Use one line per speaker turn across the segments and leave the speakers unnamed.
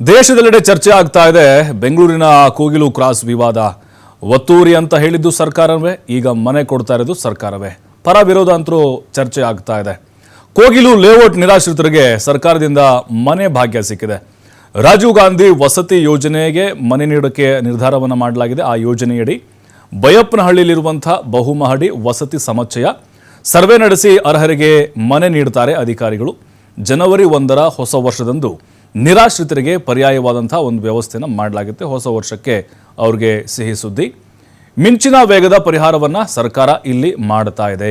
ದೇಶದೆಲ್ಲೆಡೆ ಚರ್ಚೆ ಆಗ್ತಾ ಇದೆ. ಬೆಂಗಳೂರಿನ ಕೋಗಿಲು ಕ್ರಾಸ್ ವಿವಾದ ಒತ್ತೂರಿ ಅಂತ ಹೇಳಿದ್ದು ಸರ್ಕಾರವೇ, ಈಗ ಮನೆ ಕೊಡ್ತಾ ಇರೋದು ಸರ್ಕಾರವೇ. ಪರ ವಿರೋಧ ಅಂತರೂ ಚರ್ಚೆ ಆಗ್ತಾ ಇದೆ. ಕೋಗಿಲು ಲೇಔಟ್ ನಿರಾಶ್ರಿತರಿಗೆ ಸರ್ಕಾರದಿಂದ ಮನೆ ಭಾಗ್ಯ ಸಿಕ್ಕಿದೆ. ರಾಜೀವ್ ಗಾಂಧಿ ವಸತಿ ಯೋಜನೆಗೆ ಮನೆ ನೀಡೋಕ್ಕೆ ನಿರ್ಧಾರವನ್ನು ಮಾಡಲಾಗಿದೆ. ಆ ಯೋಜನೆಯಡಿ ಬಯಪ್ಪನಹಳ್ಳಿಯಲ್ಲಿರುವಂಥ ಬಹುಮಹಡಿ ವಸತಿ ಸಮುಚ್ಚಯ ಸರ್ವೆ ನಡೆಸಿ ಅರ್ಹರಿಗೆ ಮನೆ ನೀಡುತ್ತಾರೆ ಅಧಿಕಾರಿಗಳು. ಜನವರಿ ಒಂದರ ಹೊಸ ವರ್ಷದಂದು ನಿರಾಶ್ರಿತರಿಗೆ ಪರ್ಯಾಯವಾದಂಥ ಒಂದು ವ್ಯವಸ್ಥೆನ ಮಾಡಲಾಗುತ್ತೆ. ಹೊಸ ವರ್ಷಕ್ಕೆ ಅವ್ರಿಗೆ ಸಿಹಿ ಸುದ್ದಿ. ಮಿಂಚಿನ ವೇಗದ ಪರಿಹಾರವನ್ನು ಸರ್ಕಾರ ಇಲ್ಲಿ ಮಾಡ್ತಾ ಇದೆ.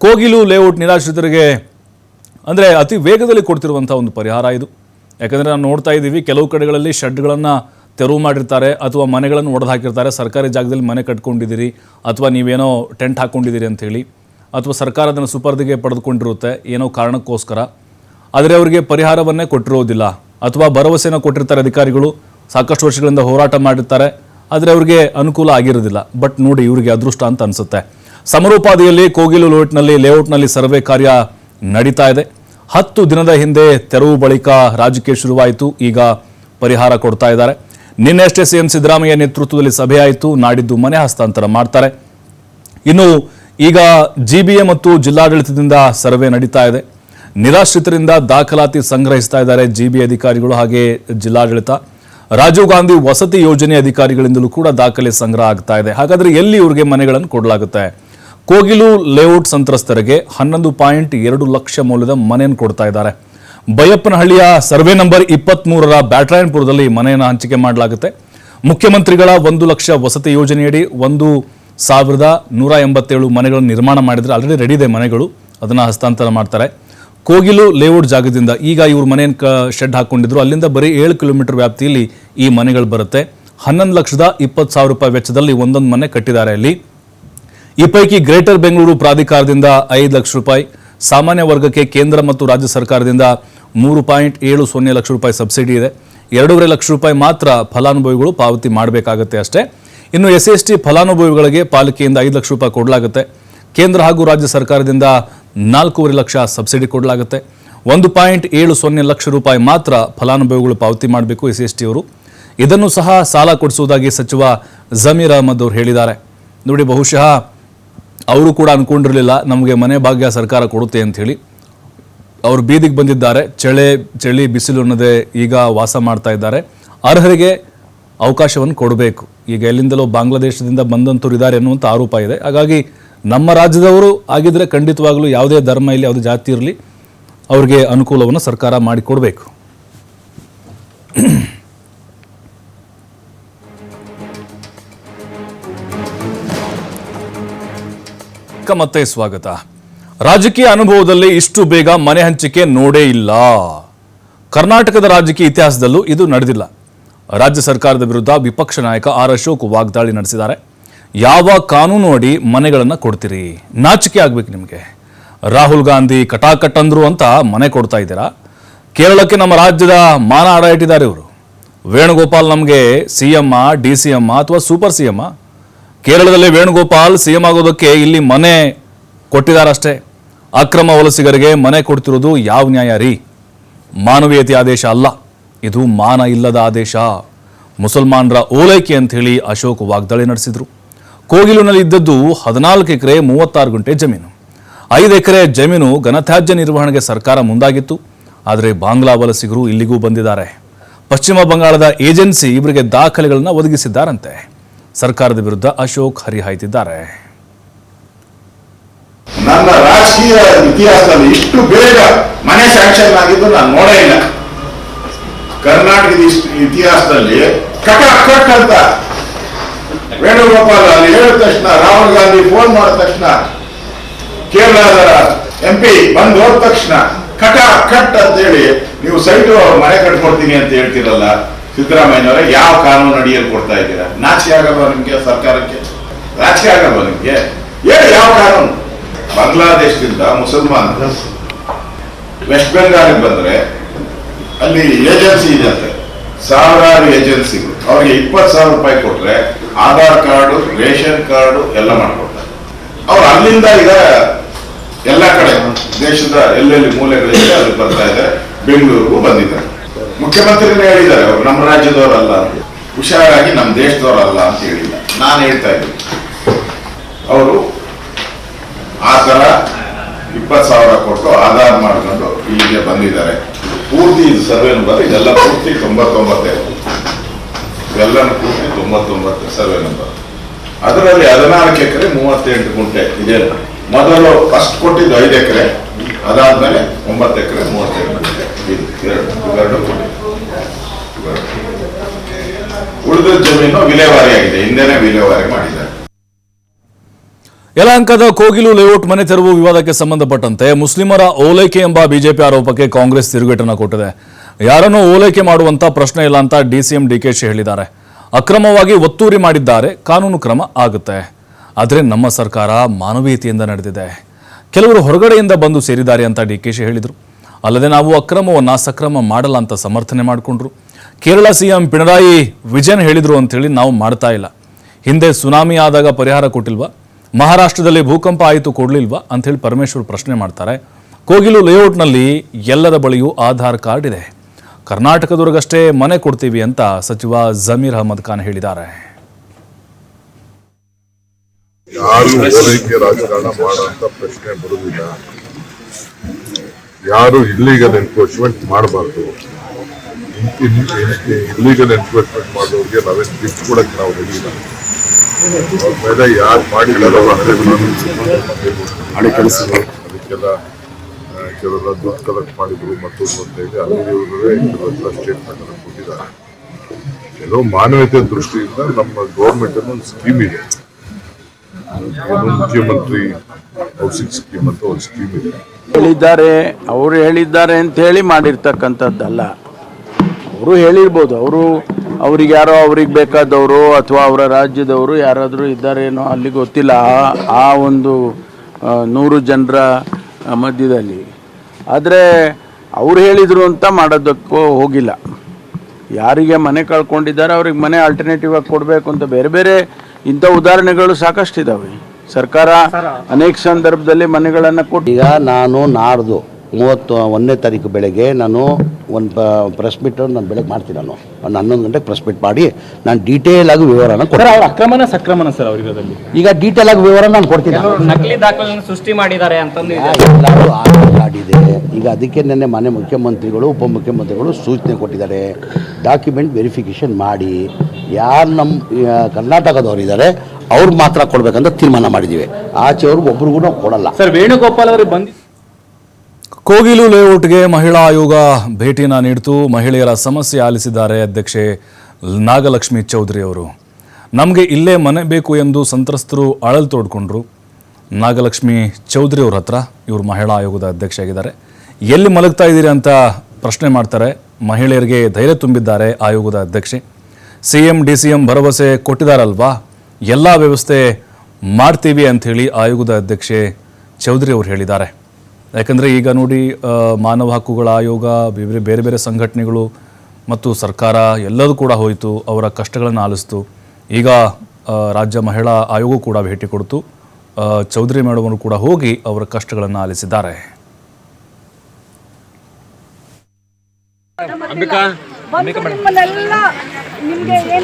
ಕೋಗಿಲು ಲೇಔಟ್ ನಿರಾಶ್ರಿತರಿಗೆ ಅಂದರೆ ಅತಿ ವೇಗದಲ್ಲಿ ಕೊಡ್ತಿರುವಂಥ ಒಂದು ಪರಿಹಾರ ಇದು. ಯಾಕಂದರೆ ನಾವು ನೋಡ್ತಾ ಇದ್ದೀವಿ, ಕೆಲವು ಕಡೆಗಳಲ್ಲಿ ಶೆಡ್ಗಳನ್ನು ತೆರವು ಮಾಡಿರ್ತಾರೆ ಅಥವಾ ಮನೆಗಳನ್ನು ಒಡೆದು ಹಾಕಿರ್ತಾರೆ ಸರ್ಕಾರಿ ಜಾಗದಲ್ಲಿ ಮನೆ ಕಟ್ಕೊಂಡಿದ್ದೀರಿ ಅಥವಾ ನೀವೇನೋ ಟೆಂಟ್ ಹಾಕ್ಕೊಂಡಿದ್ದೀರಿ ಅಂಥೇಳಿ. ಅಥವಾ ಸರ್ಕಾರ ಅದನ್ನು ಸುಪರ್ದಿಗೆ ಪಡೆದುಕೊಂಡಿರುತ್ತೆ. ಏನೋ ಕಾರಣಕ್ಕೋಸ್ಕರ. ಆದರೆ ಅವರಿಗೆ ಪರಿಹಾರವನ್ನೇ ಕೊಟ್ಟಿರೋದಿಲ್ಲ ಅಥವಾ ಭರವಸೆನ ಕೊಟ್ಟಿರ್ತಾರೆ ಅಧಿಕಾರಿಗಳು. ಸಾಕಷ್ಟು ವರ್ಷಗಳಿಂದ ಹೋರಾಟ ಮಾಡಿರ್ತಾರೆ. ಆದರೆ ಅವರಿಗೆ ಅನುಕೂಲ ಆಗಿರೋದಿಲ್ಲ ಬಟ್ ನೋಡಿ ಇವರಿಗೆ ಅದೃಷ್ಟ ಅಂತ ಅನಿಸುತ್ತೆ. ಸಮರೋಪಾದಿಯಲ್ಲಿ ಕೋಗಿಲು ಲೋಟ್ನಲ್ಲಿ, ಲೇಔಟ್ನಲ್ಲಿ ಸರ್ವೆ ಕಾರ್ಯ ನಡೀತಾ ಇದೆ. ಹತ್ತು ದಿನದ ಹಿಂದೆ ತೆರವು ಬಳಿಕ ರಾಜಕೀಯ ಶುರುವಾಯಿತು. ಈಗ ಪರಿಹಾರ ಕೊಡ್ತಾ ಇದ್ದಾರೆ. ನಿನ್ನೆಷ್ಟೇ ಸಿಎಂ ಸಿದ್ದರಾಮಯ್ಯ ನೇತೃತ್ವದಲ್ಲಿ ಸಭೆ ಆಯಿತು ನಾಡಿದ್ದು ಮನೆ ಹಸ್ತಾಂತರ ಮಾಡ್ತಾರೆ. ಇನ್ನು ಈಗ ಜಿಬಿಎ ಮತ್ತು ಜಿಲ್ಲಾಡಳಿತದಿಂದ ಸರ್ವೆ ನಡೀತಾ ಇದೆ. ನಿರಾಶ್ರಿತರಿಂದ ದಾಖಲಾತಿ ಸಂಗ್ರಹಿಸ್ತಾ ಇದ್ದಾರೆ ಜಿಬಿ ಅಧಿಕಾರಿಗಳು ಹಾಗೆ ಜಿಲ್ಲಾಡಳಿತ. ರಾಜೀವ್ ಗಾಂಧಿ ವಸತಿ ಯೋಜನೆ ಅಧಿಕಾರಿಗಳಿಂದಲೂ ಕೂಡ ದಾಖಲೆ ಸಂಗ್ರಹ ಆಗ್ತಾ ಇದೆ. ಹಾಗಾದರೆ ಎಲ್ಲಿ ಇವರಿಗೆ ಮನೆಗಳನ್ನು ಕೊಡಲಾಗುತ್ತೆ? ಕೋಗಿಲು ಲೇಔಟ್ ಸಂತ್ರಸ್ತರಿಗೆ ಹನ್ನೊಂದು ಪಾಯಿಂಟ್ ಎರಡು ಲಕ್ಷ ಮೌಲ್ಯದ ಮನೆಯನ್ನು ಕೊಡ್ತಾ ಇದ್ದಾರೆ. ಬೈಯಪ್ಪನಹಳ್ಳಿಯ ಸರ್ವೆ ನಂಬರ್ ಇಪ್ಪತ್ತ್ಮೂರರ ಬ್ಯಾಟ್ರಾಯನ್ಪುರದಲ್ಲಿ ಮನೆಯನ್ನು ಹಂಚಿಕೆ ಮಾಡಲಾಗುತ್ತೆ. ಮುಖ್ಯಮಂತ್ರಿಗಳ ಒಂದು ಲಕ್ಷ ವಸತಿ ಯೋಜನೆಯಡಿ ಒಂದು ಸಾವಿರದ ನೂರ ಎಂಬತ್ತೇಳು ಮನೆಗಳನ್ನು ನಿರ್ಮಾಣ ಮಾಡಿದರೆ ಆಲ್ರೆಡಿ ರೆಡಿ ಇದೆ ಮನೆಗಳು. ಅದನ್ನು ಹಸ್ತಾಂತರ ಮಾಡ್ತಾರೆ. ಕೋಗಿಲು ಲೇಔಟ್ ಜಾಗದಿಂದ ಈಗ ಇವ್ರು ಮನೆ ಶೆಡ್ ಹಾಕ್ಕೊಂಡಿದ್ರು ಅಲ್ಲಿಂದ ಬರೀ ಏಳು ಕಿಲೋಮೀಟರ್ ವ್ಯಾಪ್ತಿಯಲ್ಲಿ ಈ ಮನೆಗಳು ಬರುತ್ತೆ. ಹನ್ನೊಂದು ಲಕ್ಷದ ಇಪ್ಪತ್ತು ಸಾವಿರ ರೂಪಾಯಿ ವೆಚ್ಚದಲ್ಲಿ ಒಂದೊಂದು ಮನೆ ಕಟ್ಟಿದ್ದಾರೆ ಅಲ್ಲಿ. ಈ ಪೈಕಿ ಗ್ರೇಟರ್ ಬೆಂಗಳೂರು ಪ್ರಾಧಿಕಾರದಿಂದ ಐದು ಲಕ್ಷ ರೂಪಾಯಿ, ಸಾಮಾನ್ಯ ವರ್ಗಕ್ಕೆ ಕೇಂದ್ರ ಮತ್ತು ರಾಜ್ಯ ಸರ್ಕಾರದಿಂದ ಮೂರು ಪಾಯಿಂಟ್ ಏಳು ಸೊನ್ನೆ ಲಕ್ಷ ರೂಪಾಯಿ ಸಬ್ಸಿಡಿ ಇದೆ. ಎರಡೂವರೆ ಲಕ್ಷ ರೂಪಾಯಿ ಮಾತ್ರ ಫಲಾನುಭವಿಗಳು ಪಾವತಿ ಮಾಡಬೇಕಾಗತ್ತೆ ಅಷ್ಟೇ. ಇನ್ನು ಎಸ್ ಎಸ್ ಟಿ ಫಲಾನುಭವಿಗಳಿಗೆ ಪಾಲಿಕೆಯಿಂದ ಐದು ಲಕ್ಷ ರೂಪಾಯಿ ಕೊಡಲಾಗುತ್ತೆ. ಕೇಂದ್ರ ಹಾಗೂ ರಾಜ್ಯ ಸರ್ಕಾರದಿಂದ ನಾಲ್ಕೂವರೆ ಲಕ್ಷ ಸಬ್ಸಿಡಿ ಕೊಡಲಾಗುತ್ತೆ. ಒಂದು ಪಾಯಿಂಟ್ ಏಳು ಸೊನ್ನೆ ಲಕ್ಷ ರೂಪಾಯಿ ಮಾತ್ರ ಫಲಾನುಭವಿಗಳು ಪಾವತಿ ಮಾಡಬೇಕು ಎಸ್ ಎಸ್ ಟಿ ಅವರು. ಇದನ್ನು ಸಹ ಸಾಲ ಕೊಡಿಸುವುದಾಗಿ ಸಚಿವ ಜಮೀರ್ ಅಹಮದ್ ಅವರು ಹೇಳಿದ್ದಾರೆ. ನೋಡಿ, ಬಹುಶಃ ಅವರು ಕೂಡ ಅಂದ್ಕೊಂಡಿರಲಿಲ್ಲ ನಮಗೆ ಮನೆ ಭಾಗ್ಯ ಸರ್ಕಾರ ಕೊಡುತ್ತೆ ಅಂಥೇಳಿ ಅವರು ಬೀದಿಗೆ ಬಂದಿದ್ದಾರೆ, ಚಳೆ, ಚಳಿ, ಬಿಸಿಲು ಅನ್ನೋದೇ ಈಗ ವಾಸ ಮಾಡ್ತಾ ಇದ್ದಾರೆ. ಅರ್ಹರಿಗೆ ಅವಕಾಶವನ್ನು ಕೊಡಬೇಕು. ಈಗ ಎಲ್ಲಿಂದಲೋ ಬಾಂಗ್ಲಾದೇಶದಿಂದ ಬಂದಂಥವ್ರು ಇದ್ದಾರೆ ಅನ್ನುವಂಥ ಆರೋಪ ಇದೆ. ಹಾಗಾಗಿ ನಮ್ಮ ರಾಜ್ಯದವರು ಆಗಿದ್ರೆ ಖಂಡಿತವಾಗಲೂ ಯಾವುದೇ ಧರ್ಮ ಇಲ್ಲಿ ಯಾವುದೇ ಜಾತಿ ಇರಲಿ, ಅವ್ರಿಗೆ ಅನುಕೂಲವನ್ನು ಸರ್ಕಾರ ಮಾಡಿಕೊಡಬೇಕು. ಮತ್ತೆ ಸ್ವಾಗತ. ರಾಜಕೀಯ ಅನುಭವದಲ್ಲಿ ಇಷ್ಟು ಬೇಗ ಮನೆ ಹಂಚಿಕೆ ನೋಡೇ ಇಲ್ಲ. ಕರ್ನಾಟಕದ ರಾಜಕೀಯ ಇತಿಹಾಸದಲ್ಲೂ ಇದು ನಡೆದಿಲ್ಲ. ರಾಜ್ಯ ಸರ್ಕಾರದ ವಿರುದ್ಧ ವಿಪಕ್ಷ ನಾಯಕ ಆರ್ ಅಶೋಕ್ ವಾಗ್ದಾಳಿ ನಡೆಸಿದ್ದಾರೆ. ಯಾವ ಕಾನೂನು ಅಡಿ ಮನೆಗಳನ್ನು ಕೊಡ್ತೀರಿ? ನಾಚಿಕೆ ಆಗ್ಬೇಕು ನಿಮಗೆ. ರಾಹುಲ್ ಗಾಂಧಿ ಕಟಾಕಟ್ ಅಂದರು ಅಂತ ಮನೆ ಕೊಡ್ತಾ ಇದ್ದೀರಾ? ಕೇರಳಕ್ಕೆ ನಮ್ಮ ರಾಜ್ಯದ ಮಾನ ಆಡ ಇಟ್ಟಿದ್ದಾರೆ ಇವರು. ವೇಣುಗೋಪಾಲ್ ನಮಗೆ C M D C M ಅಥವಾ ಸೂಪರ್ ಸಿ ಎಮ್ಮ ಕೇರಳದಲ್ಲಿ ವೇಣುಗೋಪಾಲ್ ಸಿ ಎಂ ಆಗೋದಕ್ಕೆ ಇಲ್ಲಿ ಮನೆ ಕೊಟ್ಟಿದ್ದಾರಷ್ಟೇ. ಅಕ್ರಮ ವಲಸಿಗರಿಗೆ ಮನೆ ಕೊಡ್ತಿರೋದು ಯಾವ ನ್ಯಾಯ ರೀ? ಮಾನವೀಯತೆ ಆದೇಶ ಅಲ್ಲ. ಇದು ಮಾನ ಇಲ್ಲದ ಆದೇಶ. ಮುಸಲ್ಮಾನರ ಓಲೈಕೆ ಅಂತ ಹೇಳಿ ಅಶೋಕ್ ವಾಗ್ದಾಳಿ ನಡೆಸಿದ್ರು. ಕೋಗಿಲುನಲ್ಲಿ ಇದ್ದದ್ದು ಹದಿನಾಲ್ಕು ಎಕರೆ ಮೂವತ್ತಾರು ಗುಂಟೆ ಜಮೀನು. ಐದು ಎಕರೆ ಜಮೀನು ಘನತ್ಯಾಜ್ಯ ನಿರ್ವಹಣೆಗೆ ಸರ್ಕಾರ ಮುಂದಾಗಿತ್ತು. ಆದರೆ ಬಾಂಗ್ಲಾ ವಲಸಿಗರು ಇಲ್ಲಿಗೂ ಬಂದಿದ್ದಾರೆ. ಪಶ್ಚಿಮ ಬಂಗಾಳದ ಏಜೆನ್ಸಿ ಇವರಿಗೆ ದಾಖಲೆಗಳನ್ನು ಒದಗಿಸಿದ್ದಾರಂತೆ. ಸರ್ಕಾರದ ವಿರುದ್ಧ ಅಶೋಕ್ ಹರಿಹಾಯ್ತಿದ್ದಾರೆ.
ನನ್ನ ರಾಜಕೀಯ ಇತಿಹಾಸದಲ್ಲಿ ಇಷ್ಟು ಬೇಗ ಮನೆ ಸ್ಯಾಂಕ್ಷನ್ ಆಗಿದ್ದು ನಾನು ನೋಡೇ ಇಲ್ಲ. ಕರ್ನಾಟಕದ ಇತಿಹಾಸದಲ್ಲಿ ಕಟ ಕಟ್ ಅಂತ ವೇಣುಗೋಪಾಲ್ ಅಲ್ಲಿ ಹೇಳಿದ ತಕ್ಷಣ, ರಾಹುಲ್ ಗಾಂಧಿ ಫೋನ್ ಮಾಡಿದ ತಕ್ಷಣ, ಕೇರಳದ ಎಂ ಪಿ ಬಂದು ಹೋದ ತಕ್ಷಣ, ಕಟ ಕಟ್ ಅಂತ ಹೇಳಿ, ನೀವು ಸೈಟು ಮನೆ ಕಟ್ಕೊಡ್ತೀನಿ ಅಂತ ಹೇಳ್ತಿರಲ್ಲ, ಸಿದ್ದರಾಮಯ್ಯನವರೇ, ಯಾವ ಕಾನೂನು ಅಡಿಯಲ್ಲಿ ಕೊಡ್ತಾ ಇದ್ದೀರಾ? ನಾಚಿ ಆಗಲ್ವಾ ನಿಮ್ಗೆ ಸರ್ಕಾರಕ್ಕೆ? ರಾಜಕೀಯ ಆಗಲ್ವಾ ನಿಮ್ಗೆ? ಹೇಳಿ ಯಾವ ಕಾನೂನು? ಬಾಂಗ್ಲಾದೇಶದಿಂದ ಮುಸಲ್ಮಾನ್ ವೆಸ್ಟ್ ಬೆಂಗಾಲ್ಗೆ ಬಂದ್ರೆ, ಅಲ್ಲಿ ಏಜೆನ್ಸಿ ಇದೆ ಅಂತ. ಸಾವಿರಾರು ಏಜೆನ್ಸಿಗಳು ಅವ್ರಿಗೆ ಇಪ್ಪತ್ತು ಸಾವಿರ ರೂಪಾಯಿ ಕೊಟ್ರೆ ಆಧಾರ್ ಕಾರ್ಡು, ರೇಷನ್ ಕಾರ್ಡು ಎಲ್ಲ ಮಾಡ್ಕೊಡ್ತಾರೆ. ಅವ್ರು ಅಲ್ಲಿಂದ ಈಗ ಎಲ್ಲ ಕಡೆ, ದೇಶದ ಎಲ್ಲೆಲ್ಲಿ ಮೂಲೆಗಳಿದೆ, ಅಲ್ಲಿ ಬರ್ತಾ ಇದೆ, ಬೆಂಗಳೂರಿಗೂ ಬಂದಿದ್ದಾರೆ. ಮುಖ್ಯಮಂತ್ರಿನೇ ಹೇಳಿದ್ದಾರೆ, ಅವರು ನಮ್ಮ ರಾಜ್ಯದವರಲ್ಲ. ಹುಷಾರಾಗಿ ನಮ್ಮ ದೇಶದವರಲ್ಲ ಅಂತ ಹೇಳಿಲ್ಲ. ನಾನು ಹೇಳ್ತಾ ಇದ್ದೀನಿ. ಅವರು ಆ ಥರ ಇಪ್ಪತ್ತು ಸಾವಿರ ಕೊಟ್ಟು ಆಧಾರ್ ಮಾಡ್ಕೊಂಡು ಇಲ್ಲಿಗೆ ಬಂದಿದ್ದಾರೆ. ಪೂರ್ತಿ ಸರ್ವೆ ಬಂದು ಇದೆಲ್ಲ ಪೂರ್ತಿ ತೊಂಬತ್ತೊಂಬತ್ತೇ. ಇವೆಲ್ಲನೂ ಕೂಡಿ ತೊಂಬತ್ತೊಂಬತ್ತು ಸರ್ವೆ ನಂಬರ್. ಅದರಲ್ಲಿ ಹದಿನಾಲ್ಕು ಎಕರೆ, ಮೂವತ್ತೆಂಟು ಗುಂಟೆ ಇದೆ. ಮೊದಲು ಫಸ್ಟ್ ಕೊಟ್ಟಿದ್ದು ಐದು ಎಕರೆ, ಅದಾದ್ಮೇಲೆ ಒಂಬತ್ತು ಎಕರೆ, ಮೂವತ್ತೆಂಟು ಗುಂಟೆ ಇದು. ಎರಡು, ಇವೆರಡು ಇವೆರಡು. ಉಳಿದ ಜಮೀನು ವಿಲೇವಾರಿಯಾಗಿದೆ. ಹಿಂದೆನೆ ವಿಲೇವಾರಿ ಮಾಡಿದ್ದಾರೆ.
ಯಲಹಂಕದ ಕೋಗಿಲು ಲೇಔಟ್ ಮನೆ ತೆರವು ವಿವಾದಕ್ಕೆ ಸಂಬಂಧಪಟ್ಟಂತೆ ಮುಸ್ಲಿಮರ ಓಲೈಕೆ ಎಂಬ ಬಿಜೆಪಿ ಆರೋಪಕ್ಕೆ ಕಾಂಗ್ರೆಸ್ ತಿರುಗೇಟನ್ನು ಕೊಟ್ಟಿದೆ. ಯಾರನ್ನೂ ಓಲೈಕೆ ಮಾಡುವಂತ ಪ್ರಶ್ನೆ ಇಲ್ಲ ಅಂತ ಡಿಸಿಎಂ ಡಿಕೆಶಿ ಹೇಳಿದ್ದಾರೆ. ಅಕ್ರಮವಾಗಿ ಒತ್ತೂರಿ ಮಾಡಿದ್ದಾರೆ. ಕಾನೂನು ಕ್ರಮ ಆಗುತ್ತೆ. ಆದರೆ ನಮ್ಮ ಸರ್ಕಾರ ಮಾನವೀಯತೆಯಿಂದ ನಡೆದಿದೆ. ಕೆಲವರು ಹೊರಗಡೆಯಿಂದ ಬಂದು ಸೇರಿದ್ದಾರೆ ಅಂತ ಡಿಕೆಶಿ ಹೇಳಿದರು. ಅಲ್ಲದೆ ನಾವು ಅಕ್ರಮವನ್ನು ಸಕ್ರಮ ಮಾಡಲ್ಲ ಅಂತ ಸಮರ್ಥನೆ ಮಾಡಿಕೊಂಡ್ರು. ಕೇರಳ ಸಿಎಂ ಪಿಣರಾಯಿ ವಿಜಯನ್ ಹೇಳಿದರು ಅಂಥೇಳಿ ನಾವು ಮಾಡ್ತಾ ಇಲ್ಲ. ಹಿಂದೆ ಸುನಾಮಿ ಆದಾಗ ಪರಿಹಾರ ಕೊಟ್ಟಿಲ್ವಾ? ಮಹಾರಾಷ್ಟ್ರದಲ್ಲಿ ಭೂಕಂಪ ಆಯಿತು ಕೊಡಲಿಲ್ವಾ? ಅಂಥೇಳಿ ಪರಮೇಶ್ವರ್ ಪ್ರಶ್ನೆ ಮಾಡ್ತಾರೆ. ಕೋಗಿಲು ಲೇಔಟ್ನಲ್ಲಿ ಎಲ್ಲರ ಬಳಿಯೂ ಆಧಾರ್ ಕಾರ್ಡ್ ಇದೆ. ಕರ್ನಾಟಕದವ್ರಿಗಷ್ಟೇ ಮನೆ ಕೊಡ್ತೀವಿ ಅಂತ ಸಚಿವ ಜಮೀರ್ ಅಹಮದ್ ಖಾನ್ ಹೇಳಿದ್ದಾರೆ.
ಯಾರು ರಾಜಕಾರಣ ಮಾಡುವಂತ ಪ್ರಶ್ನೆ ಬರುವುದಿಲ್ಲ. ಯಾರು ಇಲ್ಲಿಗಲ್ ಎನ್ಕ್ರೋಚ್ಮೆಂಟ್ ಮಾಡಬಾರ್ದು. ಇಲ್ಲಿಗಲ್ ಎನ್ಕ್ರೋಚ್ಮೆಂಟ್ ಮಾಡೋರಿಗೆ ನಾವೇನು ಗಿಫ್ಟ್ ಕೊಡಕ್ಕೆ ನಾವು ಹೇಳಿಲ್ಲ ಅವ್ರ ಮೇಲೆ ಯಾರು ಮಾಡಿಲ್ಲ ಅದಕ್ಕೆಲ್ಲ ಕೆಲವೆಲ್ಲ ದುಡ್ಡು ಕಲೆಕ್ಟ್ ಮಾಡಿದ್ರು ಮತ್ತೊಂದು ಅಂತ ಹೇಳಿ ಅಂಗಡಿಯವರೇ ಕೆಲವೆಲ್ಲ ಸ್ಟೇಟ್ಮೆಂಟ್ ಅನ್ನು ಕೊಟ್ಟಿದ್ದಾರೆ ಕೆಲವು ಮಾನವೀಯತೆ ದೃಷ್ಟಿಯಿಂದ ನಮ್ಮ ಗೌರ್ಮೆಂಟ್ ಒಂದು ಸ್ಕೀಮ್ ಇದೆ. ಮುಖ್ಯಮಂತ್ರಿ ಹೌಸಿಂಗ್ ಸ್ಕೀಮ್ ಅಂತ ಒಂದು ಸ್ಕೀಮ್ ಇದೆ.
ಹೇಳಿದ್ದಾರೆ, ಅವರು ಹೇಳಿದ್ದಾರೆ ಅಂತ ಹೇಳಿ ಮಾಡಿರ್ತಕ್ಕಂಥದ್ದಲ್ಲ. ಅವರು ಹೇಳಿರ್ಬೋದು, ಅವರು ಅವ್ರಿಗೆ ಯಾರೋ ಅವ್ರಿಗೆ ಬೇಕಾದವರು ಅಥವಾ ಅವರ ರಾಜ್ಯದವರು ಯಾರಾದರೂ ಇದ್ದಾರೇನೋ ಅಲ್ಲಿ ಗೊತ್ತಿಲ್ಲ. ಆ- ಒಂದು ನೂರು ಜನರ ಮಧ್ಯದಲ್ಲಿ ಆದರೆ ಅವ್ರು ಹೇಳಿದರು ಅಂತ ಮಾಡೋದಕ್ಕೂ ಹೋಗಿಲ್ಲ. ಯಾರಿಗೆ ಮನೆ ಕಳ್ಕೊಂಡಿದ್ದಾರೆ ಅವ್ರಿಗೆ ಮನೆ ಆಲ್ಟರ್ನೇಟಿವ್ ಆಗಿ ಕೊಡಬೇಕು ಅಂತ ಬೇರೆ ಬೇರೆ ಇಂಥ ಉದಾಹರಣೆಗಳು ಸಾಕಷ್ಟು ಇದ್ದಾವೆ ಸರ್ಕಾರ ಅನೇಕ ಸಂದರ್ಭದಲ್ಲಿ ಮನೆಗಳನ್ನು ಕೊಟ್ಟು
ಈಗ ನಾನು ನಾಡ್ದು ಮೂವತ್ತು ಒಂದನೇ ತಾರೀಕು ಬೆಳಗ್ಗೆ ನಾನು ಒಂದು ಪ್ರೆಸ್ ಮೀಟ್ ನಾನು ಬೆಳಗ್ಗೆ ಮಾಡ್ತೀನಿ ನಾನು. ಒಂದು ಹನ್ನೊಂದು ಗಂಟೆಗೆ ಪ್ರೆಸ್ ಮೀಟ್ ಮಾಡಿ ನಾನು ಡೀಟೇಲ್ ಆಗಿ ವಿವರನ ಕೊಡ್ತೀನಿ
ಅವ್ರ ಅಕ್ರಮನ ಸಕ್ರಮನ ಸರ್ ಅವರಿರೋದಲ್ಲಿ
ಈಗ ಡೀಟೇಲ್ ಆಗಿ ವಿವರ ನಾನು ಕೊಡ್ತೀನಿ
ನಕಲಿ ದಾಖಲೆ ಸೃಷ್ಟಿ ಮಾಡಿದ್ದಾರೆ ಅಂತಂದು ಇದೆ
ಈಗ ಅದಕ್ಕೆ ನೆನ್ನೆ ಮನೆ ಮುಖ್ಯಮಂತ್ರಿಗಳು ಉಪಮುಖ್ಯಮಂತ್ರಿಗಳು ಸೂಚನೆ ಕೊಟ್ಟಿದ್ದಾರೆ. ಡಾಕ್ಯುಮೆಂಟ್ ವೆರಿಫಿಕೇಷನ್ ಮಾಡಿ. ಯಾರು ನಮ್ಮ ಕರ್ನಾಟಕದವರು ಕರ್ನಾಟಕದವ್ರು ಇದ್ದಾರೆ ಅವ್ರು ಮಾತ್ರ ಕೊಡಬೇಕಂತ ತೀರ್ಮಾನ ಮಾಡಿದ್ದೀವಿ. ಆಚೆಯವ್ರಿಗೆ ಒಬ್ರಿಗೂ ನಾವು ಕೊಡಲ್ಲ.
ಸರ್ ವೇಣುಗೋಪಾಲ್ ಅವರು ಬಂದು
ಕೋಗಿಲು ಲೇಔಟ್ಗೆ ಮಹಿಳಾ ಆಯೋಗ ಭೇಟಿನ ನೀಡಿತು. ಮಹಿಳೆಯರ ಸಮಸ್ಯೆ ಆಲಿಸಿದ್ದಾರೆ ಅಧ್ಯಕ್ಷೆ ನಾಗಲಕ್ಷ್ಮಿ ಚೌಧರಿ ಅವರು. ನಮಗೆ ಇಲ್ಲೇ ಮನೆ ಬೇಕು ಎಂದು ಸಂತ್ರಸ್ತರು ಅಳಲು ತೋಡ್ಕೊಂಡ್ರು ನಾಗಲಕ್ಷ್ಮಿ ಚೌಧರಿ ಅವ್ರ ಹತ್ರ ಇವರು ಮಹಿಳಾ ಆಯೋಗದ ಅಧ್ಯಕ್ಷ ಆಗಿದ್ದಾರೆ ಎಲ್ಲಿ ಮಲಗ್ತಾ ಇದ್ದೀರಿ ಅಂತ ಪ್ರಶ್ನೆ ಮಾಡ್ತಾರೆ. ಮಹಿಳೆಯರಿಗೆ ಧೈರ್ಯ ತುಂಬಿದ್ದಾರೆ ಆಯೋಗದ ಅಧ್ಯಕ್ಷೆ. C M D C M ಭರವಸೆ ಕೊಟ್ಟಿದ್ದಾರಲ್ವಾ ಎಲ್ಲ ವ್ಯವಸ್ಥೆ ಮಾಡ್ತೀವಿ ಅಂಥೇಳಿ ಆಯೋಗದ ಅಧ್ಯಕ್ಷೆ ಚೌಧರಿ ಅವರು ಹೇಳಿದ್ದಾರೆ. ಯಾಕಂದರೆ ಈಗ ನೋಡಿ ಮಾನವ ಹಕ್ಕುಗಳ ಆಯೋಗ, ಬೇರೆ ಬೇರೆ ಸಂಘಟನೆಗಳು ಮತ್ತು ಸರ್ಕಾರ ಎಲ್ಲದೂ ಕೂಡ ಹೋಯಿತು, ಅವರ ಕಷ್ಟಗಳನ್ನು ಆಲಿಸ್ತು. ಈಗ ರಾಜ್ಯ ಮಹಿಳಾ ಆಯೋಗ ಕೂಡ ಭೇಟಿ ಕೊಡ್ತು. ಚೌಧರಿ ಮೇಡಮ್ ಅವರು ಕೂಡ ಹೋಗಿ ಅವರ ಕಷ್ಟಗಳನ್ನು ಆಲಿಸಿದ್ದಾರೆ.
ನಿಮಗೆ ಏನ್